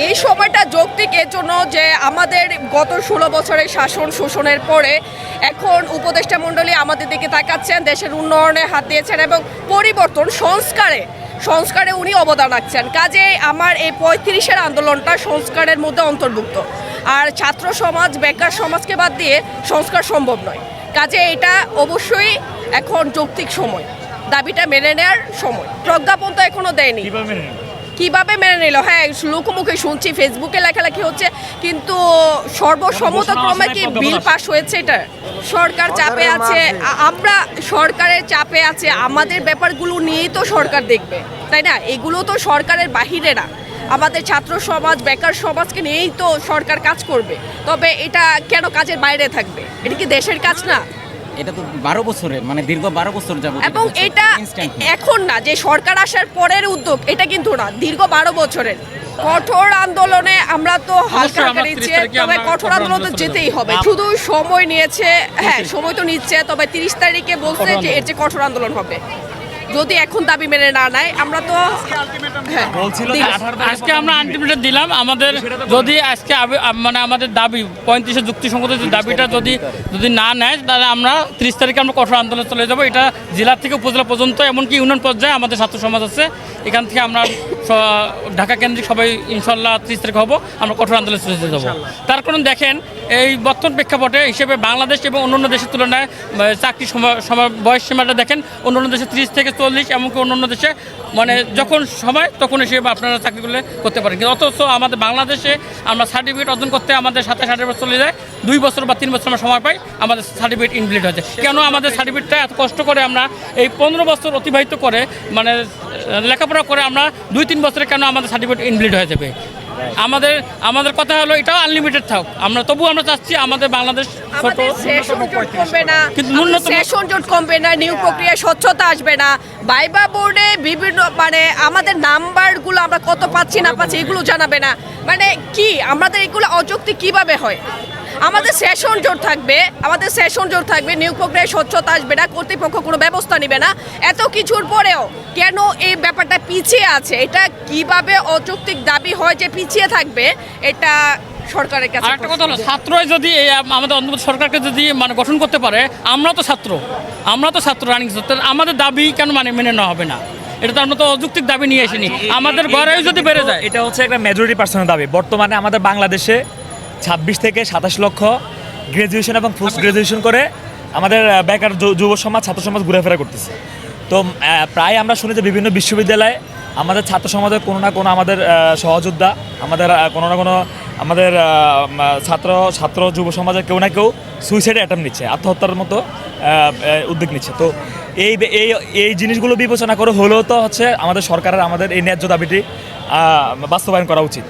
এই সময়টা যৌক্তিক, এর জন্য যে আমাদের গত ষোলো বছরের শাসন শোষণের পরে এখন উপদেষ্টা মণ্ডলী আমাদের দিকে তাকাচ্ছেন, দেশের উন্নয়নে হাত দিয়েছেন এবং পরিবর্তন সংস্কারে সংস্কারে উনি অবদান রাখছেন। কাজে আমার এই পঁয়ত্রিশের আন্দোলনটা সংস্কারের মধ্যে অন্তর্ভুক্ত। আর ছাত্র সমাজ, বেকার সমাজকে বাদ দিয়ে সংস্কার সম্ভব নয়। কাজে এটা অবশ্যই এখন যৌক্তিক সময়। দাবিটা মেনে নেওয়ার সময়। প্রজ্ঞাপন তো এখনও দেয়নি। কীভাবে মেনে? নিল? হ্যাঁ লোকমুখে শুনছি ফেসবুকে লেখালেখি হচ্ছে কিন্তু সর্বসম্মতক্রমে কি বিল পাস হয়েছে এটা? সরকার চাপে আছে আমরা সরকারের চাপে আছে আমাদের ব্যাপারগুলো নিয়েই তো সরকার দেখবে তাই না? এগুলো তো সরকারের বাহিরে না। আমাদের ছাত্র সমাজ বেকার সমাজকে নিয়েই তো সরকার কাজ করবে। তবে এটা কেন কাজের বাইরে থাকবে? এটা কি দেশের কাজ না? এটা তো বারো বছরে মানে দীর্ঘ বারো বছর যাব এবং এটা এখন না যে সরকার আসার পরের উদ্যোগ এটা কিন্তু না দীর্ঘ বারো বছরের। কঠোর আন্দোলনে আমরা তো হালকা নিচ্ছি তবে কঠোর কঠোর আন্দোলন তো যেতেই হবে। শুধু সময় নিয়েছে হ্যাঁ সময় তো নিচ্ছে তবে তিরিশ তারিখে বলছে যে এর যে কঠোর আন্দোলন হবে। যদি এখন দাবি মেনে না নেয় আমরা তো হ্যাঁ। আজকে আমরা আলটিমেটাম দিলাম। আমাদের যদি আজকে মানে আমাদের দাবি পঁয়ত্রিশের যুক্তিসঙ্গত যে দাবিটা যদি যদি না নেয় তাহলে আমরা ত্রিশ তারিখে আমরা কঠোর আন্দোলন চলে যাব। এটা জেলা থেকে উপজেলা পর্যন্ত এমনকি ইউনিয়ন পর্যায়ে আমাদের ছাত্র সমাজ আছে। এখান থেকে আমরা ঢাকা কেন্দ্রিক সবাই ইনশাল্লাহ ত্রিশ তারিখ হব। আমরা কঠোর আন্দোলন চলে যাব। তার কারণ দেখেন এই বর্তমান প্রেক্ষাপটে হিসেবে বাংলাদেশ এবং অন্যান্য দেশের তুলনায় চাকরি বয়স সীমাটা দেখেন, অন্যান্য দেশে ত্রিশ থেকে চল্লিশ, এমনকি অন্যান্য দেশে মানে যখন সময়, তখন এসে আপনারা চাকরিগুলো করতে পারেন। কিন্তু অথচ আমাদের বাংলাদেশে আমরা সার্টিফিকেট অর্জন করতে আমাদের সাথে বছর চলে যায়, দুই বছর বা তিন বছর আমরা সময় পাই, আমাদের সার্টিফিকেট ইনভ্যালিড হয়েছে কেন আমাদের সার্টিফিকেটটা এত কষ্ট করে আমরা এই পনেরো বছর অতিবাহিত করে মানে লেখাপড়া করে আমরা দুই, তিন বছরে কেন আমাদের সার্টিফিকেট ইনভ্যালিড হয়ে যাবে? আমাদের আমাদের কথা হলো এটাও আনলিমিটেড থাক। আমরা তবু আমরা চাচ্ছি আমাদের বাংলাদেশ ছোট আমাদের সেশন জোট কমবে না। কিন্তু ন্যূনতম- সেশন জোট কমবে না নিউ প্রক্রিয়া স্বচ্ছতা আসবে না। বাইবা বোর্ডে বিভিন্ন মানে আমাদের নাম্বারগুলো আমরা কত পাচ্ছি না পাচ্ছি এগুলো জানাবে না। মানে কি আমাদের এগুলো অযৌক্তিক কীভাবে হয়? আমাদের সেশন জোর থাকবে আমাদের সেশন জোর থাকবে নিয়োগ প্রক্রিয়ায় স্বচ্ছতা আসবে না কর্তৃপক্ষ কোনো ব্যবস্থা নেবে না। এত কিছুর পরেও কেন এই ব্যাপারটা পিছিয়ে আছে? এটা কীভাবে অযৌক্তিক দাবি হয় যে পিছিয়ে থাকবে এটা সরকারের কাছে আর একটা কথা হলো ছাত্রই যদি এই আমাদের অন্তর্বর্তী সরকারকে যদি মানে গঠন করতে পারে আমরা তো ছাত্র আমরা তো ছাত্র রানিং ছাত্র আমাদের দাবি কেন মানে মেনে নেওয়া হবে না? এটা তো আমরা তো অযৌক্তিক দাবি নিয়ে আসিনি আমাদের ঘরেও যদি বেড়ে যায়। এটা হচ্ছে একটা মেজরিটি পার্সনের দাবি। বর্তমানে আমাদের বাংলাদেশে ছাব্বিশ থেকে সাতাশ লক্ষ গ্রাজুয়েশন এবং পোস্ট গ্রাজুয়েশন করে আমাদের বেকার যুব সমাজ, ছাত্র সমাজ ঘুরেফেরা করতেছে। তো প্রায় আমরা শুনি যে বিভিন্ন বিশ্ববিদ্যালয়ে আমাদের ছাত্র সমাজের কোনো না কোনো আমাদের সহযোদ্ধা, আমাদের কোনো না কোনো আমাদের ছাত্র ছাত্র যুব সমাজের কেউ না কেউ সুইসাইড অ্যাটেম্প নিচ্ছে, আত্মহত্যার মতো উদ্যোগ নিচ্ছে। তো এই এই এই জিনিসগুলো বিবেচনা করে হলেও তো হচ্ছে আমাদের সরকারের আমাদের এই ন্যায্য দাবিটি বাস্তবায়ন করা উচিত।